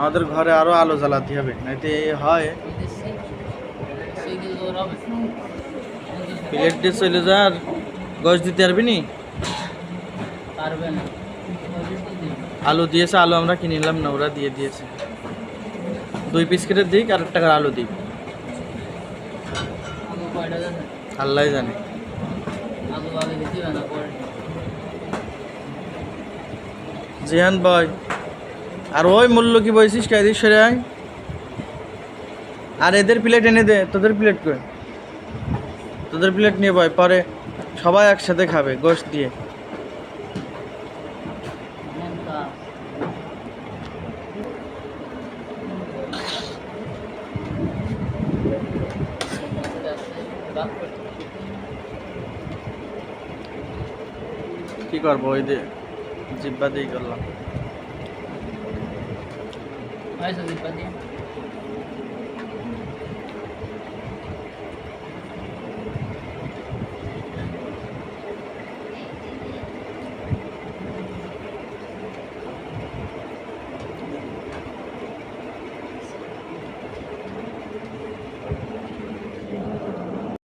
আমাদের ঘরে আরও আলো জ্বালাতে হবে, নাইতে হয়। প্লেট চলে যা আর গছ দিতে পারবি নি? আলু দিয়েছে, আলু আমরা কিনে নিলাম না, ওরা দিয়ে দিয়েছে। দুই পিস কেটে দিক আর টাকার আলু দিক। আল্লাহ জানে আলু আগে দিতে না পরে জিহান ভাই, আর ওই মূল্য কি বলছিস কায়দি সরে আয়। আর এদের প্লেট এনে দে, তোদের প্লেট কই? তোদের প্লেট নিয়ে বয় পরে সবাই একসাথে খাবে গোশ দিয়ে। কি করব? ওই দিয়ে জিব্বা দিয়ে করলাম। জিব্বা দিয়ে।